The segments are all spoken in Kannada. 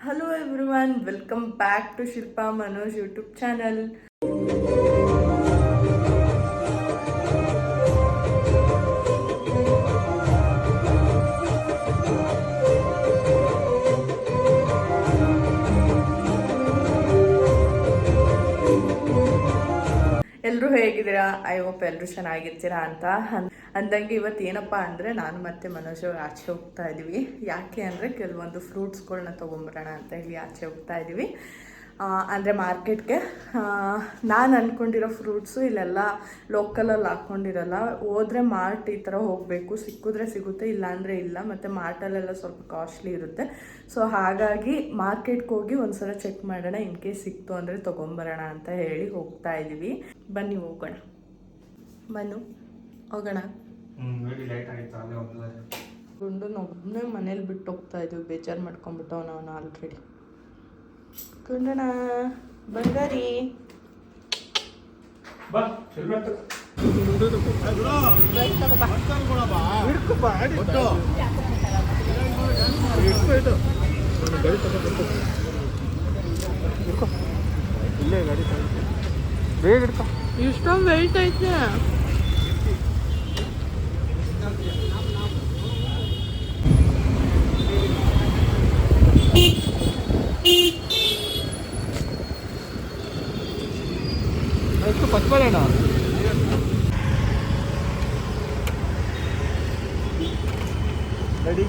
Hello everyone welcome back to Shilpa Manoj YouTube channel ಎಲ್ಲರೂ ಹೇಗಿದ್ದೀರಾ? ಐ ಹೋಪ್ ಎಲ್ಲರೂ ಚೆನ್ನಾಗಿರ್ತೀರಾ ಅಂತ ಅಂದಂಗೆ ಇವತ್ತು ಏನಪ್ಪ ಅಂದರೆ ನಾನು ಮತ್ತೆ ಮನೋಜ್ ಅವ್ರು ಆಚೆ ಹೋಗ್ತಾ ಇದ್ದೀವಿ. ಯಾಕೆ ಅಂದರೆ ಕೆಲವೊಂದು ಫ್ರೂಟ್ಸ್ಗಳನ್ನ ತೊಗೊಂಬರೋಣ ಅಂತ ಹೇಳಿ ಆಚೆ ಹೋಗ್ತಾ ಇದ್ದೀವಿ. ಅಂದರೆ ಮಾರ್ಕೆಟ್ಗೆ. ನಾನು ಅಂದ್ಕೊಂಡಿರೋ ಫ್ರೂಟ್ಸು ಇಲ್ಲೆಲ್ಲ ಲೋಕಲಲ್ಲಿ ಹಾಕ್ಕೊಂಡಿರಲ್ಲ ಹೋದರೆ ಮಾರ್ಟ್ ಈ ಥರ ಹೋಗಬೇಕು. ಸಿಕ್ಕಿದ್ರೆ ಸಿಗುತ್ತೆ ಇಲ್ಲಾಂದರೆ ಇಲ್ಲ. ಮತ್ತು ಮಾರ್ಟಲ್ಲೆಲ್ಲ ಸ್ವಲ್ಪ ಕಾಸ್ಟ್ಲಿ ಇರುತ್ತೆ. ಸೊ ಹಾಗಾಗಿ ಮಾರ್ಕೆಟ್ಗೆ ಹೋಗಿ ಒಂದ್ಸಲ ಚೆಕ್ ಮಾಡೋಣ. ಇನ್ ಕೇಸ್ ಸಿಕ್ತು ಅಂದರೆ ತೊಗೊಂಬರೋಣ ಅಂತ ಹೇಳಿ ಹೋಗ್ತಾ ಇದ್ದೀವಿ ಬನ್ನಿ ಹೋಗೋಣ. ಬನ್ನು ಹೋಗೋಣ. ಗುಂಡು ಒಬ್ಬನೇ ಮನೇಲಿ ಬಿಟ್ಟು ಹೋಗ್ತಾ ಇದ್ದೀವಿ ಬೇಜಾರು ಮಾಡ್ಕೊಂಡ್ಬಿಟ್ಟವ್ ನಾವು ಆಲ್ರೆಡಿ ಗುಂಡಣ ಬಂಗಾರಿ. ಬಾ ಹೆಲ್ಮೆಟ್ ಇಲ್ಲೇ ಗಾಡಿ ಬೇಗ ಇಷ್ಟೊಂದು ವೆಯ್ಟ್ ಐತೆ ಎಷ್ಟು ಪಚ್ಪಲೇನ ರೆಡಿ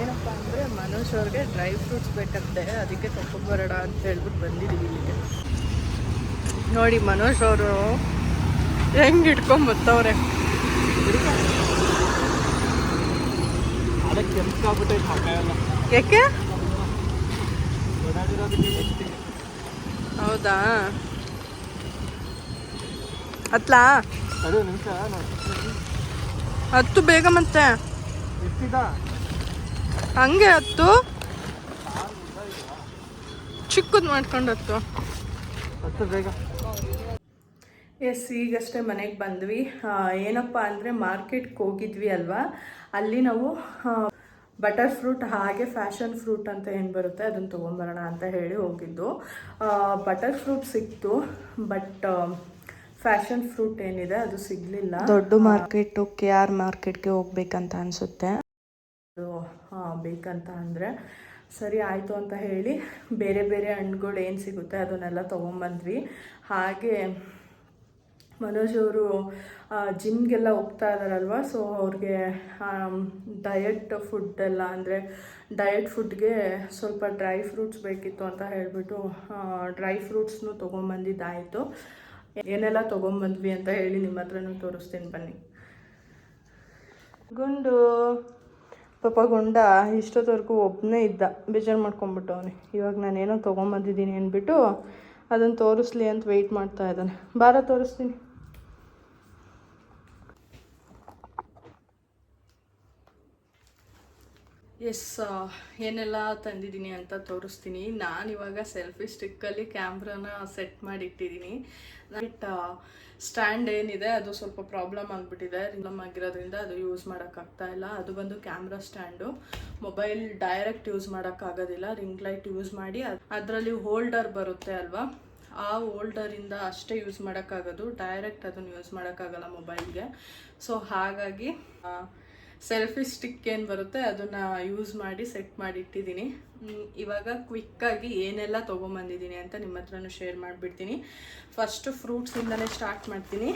ಏನಪ್ಪ ಅಂದರೆ ಅವ್ರಿಗೆ ಡ್ರೈ ಫ್ರೂಟ್ಸ್ ಬೇಕಂತೆ ಅದಕ್ಕೆ ಬರೋಣ ಅಂತ ಹೇಳ್ಬಿಟ್ಟು ಬಂದಿದ್ದೀವಿ ಇಲ್ಲಿಗೆ ನೋಡಿ ಮನೋಜ್ ಅವರು ಹೆಂಗೆ ಇಟ್ಕೊಂಡ್ ಬರ್ತವ್ರೆ ಯಾಕೆ? ಹೌದಾ? ಅತ್ಲಾ? ಅದು ನಿಮಿಷ ಹತ್ತು ಬೇಗ ಮತ್ತೆ. ಹಂಗೆ ಹತ್ತು. ಚಿಕ್ಕದ್ ಮಾಡ್ಕೊಂಡು ಹತ್ತು. ಹತ್ತು ಬೇಗ. ಎಸ್ ಈಗಷ್ಟೇ ಮನೆಗೆ ಬಂದ್ವಿ. ಏನಪ್ಪ ಅಂದರೆ ಮಾರ್ಕೆಟ್ಗೆ ಹೋಗಿದ್ವಿ ಅಲ್ವಾ? ಅಲ್ಲಿ ನಾವು ಬಟರ್ ಫ್ರೂಟ್ ಹಾಗೆ ಫ್ಯಾಷನ್ ಫ್ರೂಟ್ ಅಂತ ಏನು ಬರುತ್ತೆ ಅದನ್ನು ತೊಗೊಂಬರೋಣ ಅಂತ ಹೇಳಿ ಹೋಗಿದ್ದು. ಬಟರ್ ಫ್ರೂಟ್ ಸಿಕ್ತು ಬಟ್ ಫ್ಯಾಷನ್ ಫ್ರೂಟ್ ಏನಿದೆ ಅದು ಸಿಗಲಿಲ್ಲ. ದೊಡ್ಡ ಮಾರ್ಕೆಟು ಕೆ ಆರ್ ಮಾರ್ಕೆಟ್ಗೆ ಹೋಗ್ಬೇಕಂತ ಅನಿಸುತ್ತೆ. ಬೇಕಂತ ಅಂದರೆ, ಸರಿ ಆಯಿತು ಅಂತ ಹೇಳಿ ಬೇರೆ ಬೇರೆ ಹಣ್ಣುಗಳು ಏನು ಸಿಗುತ್ತೆ ಅದನ್ನೆಲ್ಲ ತೊಗೊಂಬಂದ್ವಿ. ಹಾಗೆ ಮನೋಜ್ ಅವರು ಜಿಮ್ಗೆಲ್ಲ ಹೋಗ್ತಾ ಇದ್ದಾರಲ್ವ ಸೊ ಅವ್ರಿಗೆ ಡಯಟ್ ಫುಡ್ ಎಲ್ಲ ಅಂದರೆ ಡಯಟ್ ಫುಡ್ಗೆ ಸ್ವಲ್ಪ ಡ್ರೈ ಫ್ರೂಟ್ಸ್ ಬೇಕಿತ್ತು ಅಂತ ಹೇಳಿಬಿಟ್ಟು ಡ್ರೈ ಫ್ರೂಟ್ಸ್ನು ತೊಗೊಂಬಂದಿದ್ದಾಯಿತು. ಏನೆಲ್ಲ ತೊಗೊಂಬಂದ್ವಿ ಅಂತ ಹೇಳಿ ನಿಮ್ಮ ಹತ್ರನೂ ತೋರಿಸ್ತೀನಿ ಬನ್ನಿ. ಗುಂಡು. ಪಾಪ ಗುಂಡ ಇಷ್ಟೊತ್ತವರೆಗೂ ಒಬ್ಬನೇ ಇದ್ದ. ಬೇಜಾರು ಮಾಡ್ಕೊಂಬಿಟ್ಟವನೆ ಇವಾಗ ನಾನೇನೋ ತೊಗೊಂಬಂದಿದ್ದೀನಿ ಅಂದ್ಬಿಟ್ಟು ಅದನ್ನು ತೋರಿಸ್ಲಿ ಅಂತ ವೆಯ್ಟ್ ಮಾಡ್ತಾ ಇದ್ದಾನೆ. ಬಾರ ತೋರಿಸ್ತೀನಿ. ಎಸ್ ಏನೆಲ್ಲ ತಂದಿದ್ದೀನಿ ಅಂತ ತೋರಿಸ್ತೀನಿ. ನಾನು ಇವಾಗ ಸೆಲ್ಫಿ ಸ್ಟಿಕ್ಕಲ್ಲಿ ಕ್ಯಾಮ್ರಾನ ಸೆಟ್ ಮಾಡಿಟ್ಟಿದ್ದೀನಿ. ಬಟ್ ಸ್ಟ್ಯಾಂಡ್ ಏನಿದೆ, ಅದು ಸ್ವಲ್ಪ ಪ್ರಾಬ್ಲಮ್ ಆಗಿಬಿಟ್ಟಿದೆ. ಪ್ರಾಬ್ಲಮ್ ಆಗಿರೋದ್ರಿಂದ ಅದು ಯೂಸ್ ಮಾಡೋಕ್ಕಾಗ್ತಾ ಇಲ್ಲ. ಅದು ಬಂದು camera stand mobile direct use ಮಾಡೋಕ್ಕಾಗೋದಿಲ್ಲ ರಿಂಗ್ ಲೈಟ್ ಯೂಸ್ ಮಾಡಿ ಅದರಲ್ಲಿ ಹೋಲ್ಡರ್ ಬರುತ್ತೆ ಅಲ್ವಾ? ಆ ಹೋಲ್ಡರಿಂದ ಅಷ್ಟೇ ಯೂಸ್ ಮಾಡೋಕ್ಕಾಗೋದು ಡೈರೆಕ್ಟ್ ಅದನ್ನು ಯೂಸ್ ಮಾಡೋಕ್ಕಾಗಲ್ಲ ಮೊಬೈಲ್ಗೆ ಸೊ ಹಾಗಾಗಿ ಸೆಲ್ಫಿ ಸ್ಟಿಕ್ ಏನು ಬರುತ್ತೆ ಅದನ್ನು ಯೂಸ್ ಮಾಡಿ ಸೆಟ್ ಮಾಡಿ ಇಟ್ಟಿದ್ದೀನಿ. ಇವಾಗ ಕ್ವಿಕ್ಕಾಗಿ ಏನೆಲ್ಲ ತೊಗೊಂಬಂದಿದ್ದೀನಿ ಅಂತ ನಿಮ್ಮ ಹತ್ರನೂ ಶೇರ್ ಮಾಡಿಬಿಡ್ತೀನಿ. ಫಸ್ಟು ಫ್ರೂಟ್ಸಿಂದನೇ ಸ್ಟಾರ್ಟ್ ಮಾಡ್ತೀನಿ.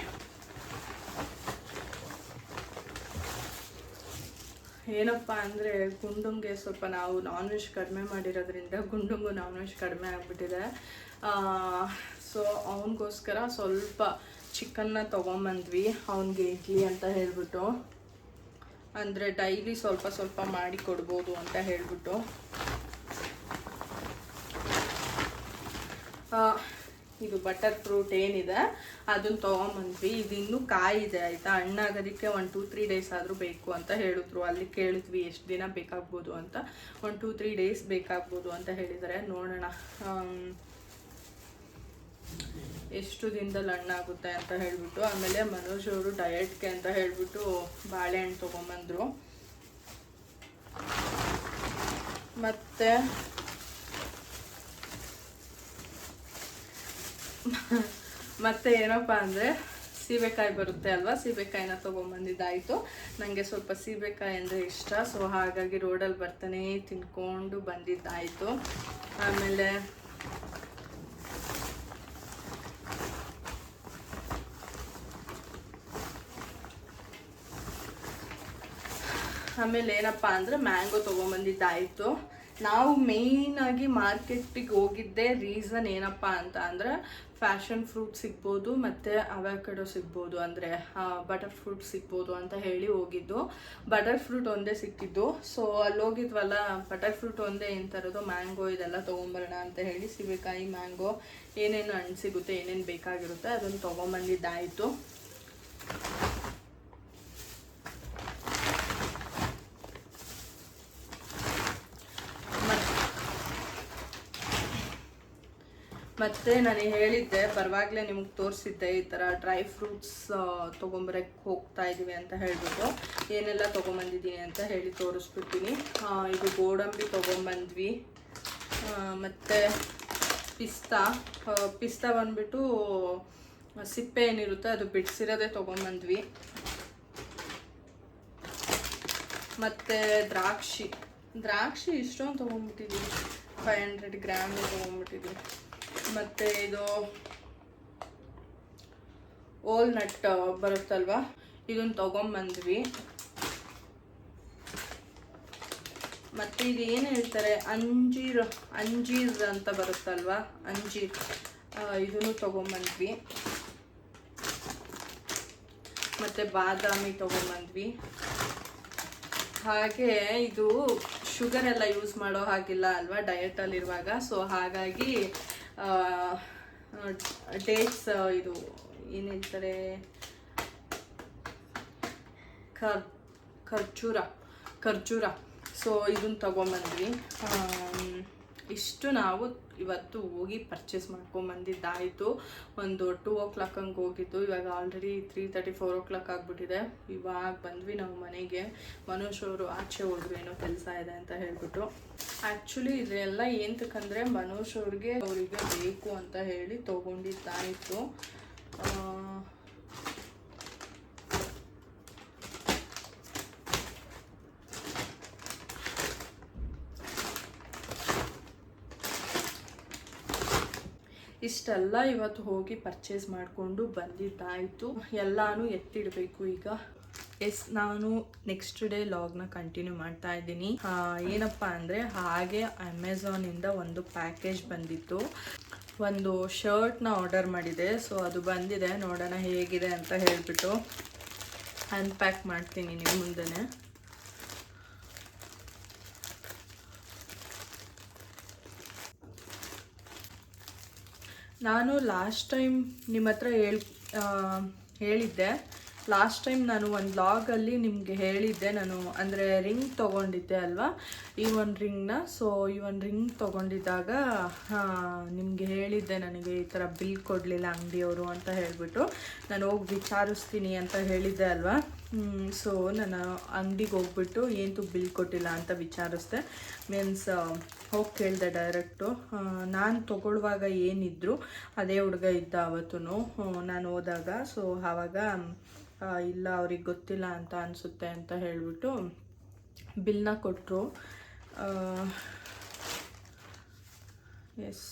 ಏನಪ್ಪ ಅಂದರೆ ಗುಂಡುಂಗೆ ಸ್ವಲ್ಪ ನಾವು ನಾನ್ ವೆಜ್ ಕಡಿಮೆ ಮಾಡಿರೋದ್ರಿಂದ ಗುಂಡುಂಗು ನಾನ್ ವೆಜ್ ಕಡಿಮೆ ಆಗಿಬಿಟ್ಟಿದೆ. ಸೊ ಅವನಿಗೋಸ್ಕರ ಸ್ವಲ್ಪ ಚಿಕನ್ನ ತೊಗೊಂಬಂದ್ವಿ, ಅವನಿಗೆ ಇಡ್ಲಿ ಅಂತ ಹೇಳ್ಬಿಟ್ಟು. ಅಂದರೆ ಡೈಲಿ ಸ್ವಲ್ಪ ಸ್ವಲ್ಪ ಮಾಡಿ ಕೊಡ್ಬೋದು ಅಂತ ಹೇಳಿಬಿಟ್ಟು. ಇದು ಬಟರ್ ಫ್ರೂಟ್ ಏನಿದೆ ಅದನ್ನ ತೊಗೊಂಬಂದ್ವಿ. ಇದು ಇನ್ನೂ ಕಾಯಿದೆ ಆಯಿತಾ? ಹಣ್ಣಾಗೋದಕ್ಕೆ ಒಂದು ಟೂ ತ್ರೀ ಡೇಸ್ ಆದರೂ ಬೇಕು ಅಂತ ಹೇಳಿದ್ರು. ಅಲ್ಲಿ ಕೇಳಿದ್ವಿ ಎಷ್ಟು ದಿನ ಬೇಕಾಗ್ಬೋದು ಅಂತ. ಒನ್ ಟೂ ತ್ರೀ ಡೇಸ್ ಬೇಕಾಗ್ಬೋದು ಅಂತ ಹೇಳಿದ್ದಾರೆ. ನೋಡೋಣ. ಎಷ್ಟು ದಿನದಲ್ಲಿ ಹಣ್ಣಾಗುತ್ತೆ ಅಂತ ಹೇಳಿಬಿಟ್ಟು, ಆಮೇಲೆ ಮನೋಜ್ ಅವರು ಡಯಟ್ಗೆ ಅಂತ ಹೇಳಿಬಿಟ್ಟು ಬಾಳೆಹಣ್ಣು ತೊಗೊಂಬಂದ್ರು. ಮತ್ತೆ ಮತ್ತೆ ಏನಪ್ಪ ಅಂದರೆ ಸೀಬೆಕಾಯಿ ಬರುತ್ತೆ ಅಲ್ವಾ? ಸೀಬೆಕಾಯಿನ ತೊಗೊಂಬಂದಿದ್ದಾಯಿತು. ನನಗೆ ಸ್ವಲ್ಪ ಸೀಬೆಕಾಯಿ ಅಂದರೆ ಇಷ್ಟ, ಸೊ ಹಾಗಾಗಿ ರೋಡಲ್ಲಿ ಬರ್ತಾನೆ ತಿನ್ಕೊಂಡು ಬಂದಿದ್ದಾಯಿತು. ಆಮೇಲೆ ಆಮೇಲೆ ಏನಪ್ಪ ಅಂದರೆ ಮ್ಯಾಂಗೋ ತೊಗೊಂಬಂದಿದ್ದಾಯಿತು. ನಾವು ಮೇಯ್ನಾಗಿ ಮಾರ್ಕೆಟಿಗೆ ಹೋಗಿದ್ದೆ ರೀಸನ್ ಏನಪ್ಪ ಅಂತ ಅಂದರೆ ಫ್ಯಾಷನ್ ಫ್ರೂಟ್ ಸಿಗ್ಬೋದು, ಮತ್ತು ಅವಾಕಡೋ ಸಿಗ್ಬೋದು ಅಂದರೆ ಬಟರ್ ಫ್ರೂಟ್ ಸಿಗ್ಬೋದು ಅಂತ ಹೇಳಿ ಹೋಗಿದ್ದು. ಬಟರ್ ಫ್ರೂಟ್ ಒಂದೇ ಸಿಕ್ಕಿದ್ದು. ಸೊ ಅಲ್ಲಿ ಹೋಗಿದ್ವಲ್ಲ ಬಟರ್ ಫ್ರೂಟ್ ಒಂದೇ ಏನು ತರೋದು, ಮ್ಯಾಂಗೋ ಇದೆಲ್ಲ ತೊಗೊಂಬರೋಣ ಅಂತ ಹೇಳಿ ಸೀಬೆಕಾಯಿ, ಮ್ಯಾಂಗೋ, ಏನೇನು ಹಣ್ಣು ಸಿಗುತ್ತೆ, ಏನೇನು ಬೇಕಾಗಿರುತ್ತೆ, ಅದನ್ನು ತೊಗೊಂಬಂದಿದ್ದಾಯಿತು. ಮತ್ತೆ ನಾನು ಹೇಳಿದ್ದೆ, ಪರವಾಗ್ಲೇ ನಿಮ್ಗೆ ತೋರಿಸಿದ್ದೆ ಈ ಥರ ಡ್ರೈ ಫ್ರೂಟ್ಸ್ ತೊಗೊಂಬರಕ್ಕೆ ಹೋಗ್ತಾ ಇದ್ದೀವಿ ಅಂತ ಹೇಳ್ಬಿಟ್ಟು. ಏನೆಲ್ಲ ತೊಗೊಂಬಂದಿದ್ದೀನಿ ಅಂತ ಹೇಳಿ ತೋರಿಸ್ಬಿಡ್ತೀನಿ. ಇದು ಗೋಡಂಬಿ ತೊಗೊಂಬಂದ್ವಿ. ಮತ್ತು ಪಿಸ್ತಾ ಪಿಸ್ತಾ ಬಂದ್ಬಿಟ್ಟು ಸಿಪ್ಪೆ ಏನಿರುತ್ತೆ ಅದು ಬಿಡಿಸಿರೋದೇ ತೊಗೊಂಬಂದ್ವಿ. ಮತ್ತು ದ್ರಾಕ್ಷಿ. ದ್ರಾಕ್ಷಿ ಇಷ್ಟೊಂದು ತೊಗೊಂಡ್ಬಿಟ್ಟಿದ್ದೀವಿ ಫೈವ್ ಹಂಡ್ರೆಡ್ ಗ್ರಾಮ್ ತೊಗೊಂಡ್ಬಿಟ್ಟಿದ್ದೀವಿ ಮತ್ತು ಇದು ಓಲ್ ನಟ್ ಬರುತ್ತಲ್ವ? ಇದನ್ನು ತೊಗೊಂಬಂದ್ವಿ. ಮತ್ತು ಇದು ಏನು ಹೇಳ್ತಾರೆ? ಅಂಜೀರ್ ಅಂಜೀರ್ ಅಂತ ಬರುತ್ತಲ್ವಾ? ಅಂಜೀರ್. ಇದನ್ನು ತೊಗೊಂಬಂದ್ವಿ. ಮತ್ತು ಬಾದಾಮಿ ತೊಗೊಂಬಂದ್ವಿ. ಹಾಗೆ ಇದು ಶುಗರ್ ಎಲ್ಲ ಯೂಸ್ ಮಾಡೋ ಹಾಗಿಲ್ಲ ಅಲ್ವಾ? ಡಯಟಲ್ಲಿರುವಾಗ ಸೊ ಹಾಗಾಗಿ ಡೇಟ್ಸ್ ಇದು ಏನು ಹೇಳ್ತಾರೆ? ಖರ್ ಖರ್ಜೂರ ಖರ್ಜೂರ. ಸೊ ಇದನ್ನು ತಗೊಂಬಂದ್ವಿ. ಇಷ್ಟು ನಾವು ಇವತ್ತು ಹೋಗಿ ಪರ್ಚೇಸ್ ಮಾಡ್ಕೊಂಬಂದಿದ್ದಾಯಿತು. ಒಂದು ಟೂ ಓ ಕ್ಲಾಕ್ ಹಂಗೆ ಹೋಗಿದ್ದು. ಇವಾಗ already three thirty four o'clock ಆಗಿಬಿಟ್ಟಿದೆ. ಇವಾಗ ಬಂದ್ವಿ ನಾವು ಮನೆಗೆ. ಮನೋಜ್ ಅವರು ಆಚೆ ಹೋದ್ರು ಏನೋ ಕೆಲಸ ಇದೆ ಅಂತ ಹೇಳ್ಬಿಟ್ಟು ಆ್ಯಕ್ಚುಲಿ ಇದೆಲ್ಲ ಏನ್ತಕ್ಕಂದ್ರೆ ಮನೋಜ್ ಅವ್ರಿಗೆ ಅವರಿಗೆ ಬೇಕು ಅಂತ ಹೇಳಿ ತೊಗೊಂಡಿದ್ದಾಯಿತು. ಇಷ್ಟೆಲ್ಲ ಇವತ್ತು ಹೋಗಿ ಪರ್ಚೇಸ್ ಮಾಡಿಕೊಂಡು ಬಂದಿದ್ದಾಯಿತು. ಎಲ್ಲಾನು ಎತ್ತಿಡಬೇಕು ಈಗ. ಎಸ್, ನಾನು ನೆಕ್ಸ್ಟ್ ಡೇ ಲಾಗ್ನ ಕಂಟಿನ್ಯೂ ಮಾಡ್ತಾ ಇದ್ದೀನಿ. ಏನಪ್ಪ ಅಂದರೆ ಹಾಗೆ ಅಮೆಝಾನಿಂದ ಒಂದು ಪ್ಯಾಕೇಜ್ ಬಂದಿತ್ತು. ಒಂದು ಶರ್ಟ್ನ ಆರ್ಡರ್ ಮಾಡಿದೆ. ಸೊ ಅದು ಬಂದಿದೆ. ನೋಡೋಣ ಹೇಗಿದೆ ಅಂತ ಹೇಳಿಬಿಟ್ಟು ಅನ್ಪ್ಯಾಕ್ ಮಾಡ್ತೀನಿ ನಿಮ್ಮ ಮುಂದೆನೇ. ನಾನು ಲಾಸ್ಟ್ ಟೈಮ್ ನಿಮ್ಮ ಹತ್ರ ಹೇಳ್ ಹೇಳಿದ್ದೆ. ಲಾಸ್ಟ್ ಟೈಮ್ ನಾನು ಒಂದು ಲಾಗಲ್ಲಿ ನಿಮಗೆ ಹೇಳಿದ್ದೆ. ನಾನು ಅಂದರೆ ರಿಂಗ್ ತೊಗೊಂಡಿದ್ದೆ ಅಲ್ವಾ? ಈ ಒಂದು ರಿಂಗ್ನ ಸೊ ಈ ಒಂದು ರಿಂಗ್ ತೊಗೊಂಡಿದ್ದಾಗ ನಿಮಗೆ ಹೇಳಿದ್ದೆ ನನಗೆ ಈ ಥರ ಬಿಲ್ ಕೊಡಲಿಲ್ಲ ಅಂಗಡಿಯವರು ಅಂತ ಹೇಳಿಬಿಟ್ಟು. ನಾನು ಹೋಗಿ ವಿಚಾರಿಸ್ತೀನಿ ಅಂತ ಹೇಳಿದ್ದೆ ಅಲ್ವಾ? ಸೊ ನಾನು ಅಂಗಡಿಗೆ ಹೋಗ್ಬಿಟ್ಟು ಏನು ಬಿಲ್ ಕೊಟ್ಟಿಲ್ಲ ಅಂತ ವಿಚಾರಿಸ್ದೆ. ಮೀನ್ಸ್ ಹೋಗಿ ಕೇಳಿದೆ ಡೈರೆಕ್ಟು ನಾನು ತೊಗೊಳ್ಳುವಾಗ ಏನಿದ್ರು, ಅದೇ ಹುಡುಗ ಇದ್ದ ಅವತ್ತು ನಾನು ಹೋದಾಗ. ಸೊ ಆವಾಗ ಇಲ್ಲ, ಅವ್ರಿಗೆ ಗೊತ್ತಿಲ್ಲ ಅಂತ ಅನಿಸುತ್ತೆ ಅಂತ ಹೇಳಿಬಿಟ್ಟು ಬಿಲ್ನ ಕೊಟ್ಟರು ಎಸ್.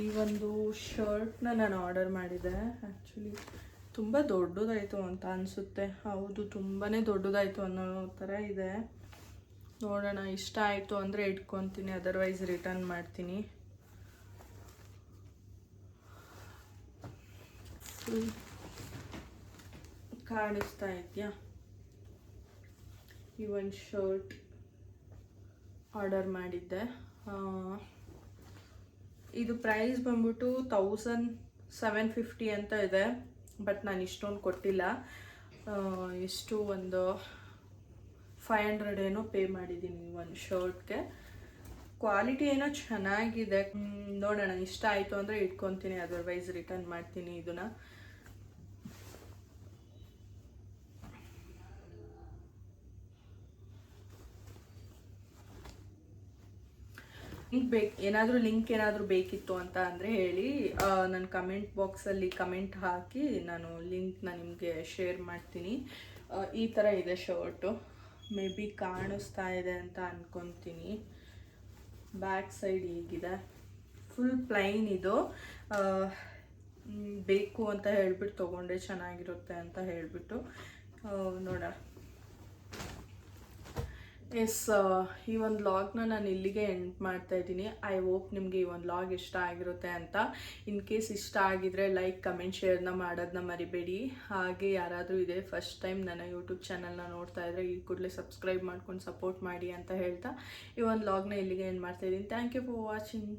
ಈ ಒಂದು ಶರ್ಟ್ನ ನಾನು ಆರ್ಡರ್ ಮಾಡಿದೆ. ಆ್ಯಕ್ಚುಲಿ ತುಂಬ ದೊಡ್ಡದಾಯಿತು ಅಂತ ಅನಿಸುತ್ತೆ. ಹೌದು ತುಂಬಾ ದೊಡ್ಡದಾಯಿತು ಅನ್ನೋ ಥರ ಇದೆ. ನೋಡೋಣ, ಇಷ್ಟ ಆಯಿತು ಅಂದರೆ ಇಟ್ಕೊತೀನಿ ಅದರ್ವೈಸ್ ರಿಟರ್ನ್ ಮಾಡ್ತೀನಿ. ಕಾಣಿಸ್ತಾ ಇದೆಯಾ? ಈ ಒಂದು ಶರ್ಟ್ ಆರ್ಡರ್ ಮಾಡಿದ್ದೆ. ಇದು ಪ್ರೈಸ್ ಬಂದ್ಬಿಟ್ಟು ತೌಸಂಡ್ ಸೆವೆನ್ ಫಿಫ್ಟಿ ಅಂತ ಇದೆ, ಬಟ್ ನಾನು ಇಷ್ಟೊಂದು ಕೊಟ್ಟಿಲ್ಲ. ಎಷ್ಟು ಒಂದು ಫೈವ್ ಹಂಡ್ರೆಡ್ ಏನೋ ಪೇ ಮಾಡಿದ್ದೀನಿ ಒಂದು ಶರ್ಟ್ಗೆ. ಕ್ವಾಲಿಟಿ ಏನೋ ಚೆನ್ನಾಗಿದೆ. ನೋಡೋಣ, ಇಷ್ಟ ಆಯಿತು ಅಂದರೆ ಇಟ್ಕೊತೀನಿ ಅದರ್ವೈಸ್ ರಿಟರ್ನ್ ಮಾಡ್ತೀನಿ ಇದನ್ನು. ಲಿಂಕ್ ಬೇಕು, ಏನಾದರೂ ಲಿಂಕ್ ಏನಾದರೂ ಬೇಕಿತ್ತು ಅಂತ ಅಂದರೆ ಹೇಳಿ. ನನ್ನ ಕಮೆಂಟ್ ಬಾಕ್ಸಲ್ಲಿ ಕಮೆಂಟ್ ಹಾಕಿ ನಾನು ಲಿಂಕ್ನ ನಿಮಗೆ ಶೇರ್ ಮಾಡ್ತೀನಿ. ಈ ಥರ ಇದೆ ಶರ್ಟು ಮೇ ಬಿ ಕಾಣಿಸ್ತಾ ಇದೆ ಅಂತ ಅಂದ್ಕೊತೀನಿ ಬ್ಯಾಕ್ ಸೈಡ್ ಹೀಗಿದೆ? ಫುಲ್ ಪ್ಲೈನ್ ಇದು. ಬೇಕು ಅಂತ ಹೇಳ್ಬಿಟ್ಟು ತೊಗೊಂಡೆ ಚೆನ್ನಾಗಿರುತ್ತೆ ಅಂತ ಹೇಳಿಬಿಟ್ಟು ನೋಡ ಎಸ್ ಈ ಒಂದು ಲಾಗ್ನ ನಾನು ಇಲ್ಲಿಗೆ ಎಂಡ್ ಮಾಡ್ತಾ ಇದ್ದೀನಿ. ಐ ಹೋಪ್ ನಿಮಗೆ ಈ ಒಂದು ಲಾಗ್ ಇಷ್ಟ ಆಗಿರುತ್ತೆ ಅಂತ. ಇನ್ ಕೇಸ್ ಇಷ್ಟ ಆಗಿದ್ರೆ ಲೈಕ್ ಕಮೆಂಟ್ ಶೇರ್ನ ಮಾಡೋದನ್ನ ಮರಿಬೇಡಿ. ಹಾಗೆ ಯಾರಾದರೂ ಇದೆ ಫಸ್ಟ್ ಟೈಮ್ ನನ್ನ ಯೂಟ್ಯೂಬ್ ಚಾನಲ್ನ ನೋಡ್ತಾ ಇದ್ರೆ ಈ ಕೂಡಲೇ ಸಬ್ಸ್ಕ್ರೈಬ್ ಮಾಡ್ಕೊಂಡು ಸಪೋರ್ಟ್ ಮಾಡಿ ಅಂತ ಹೇಳ್ತಾ ಈ ಒಂದು ಲಾಗ್ನ ಇಲ್ಲಿಗೆ ಎಂಡ್ ಮಾಡ್ತಾ ಇದ್ದೀನಿ. Thank you for watching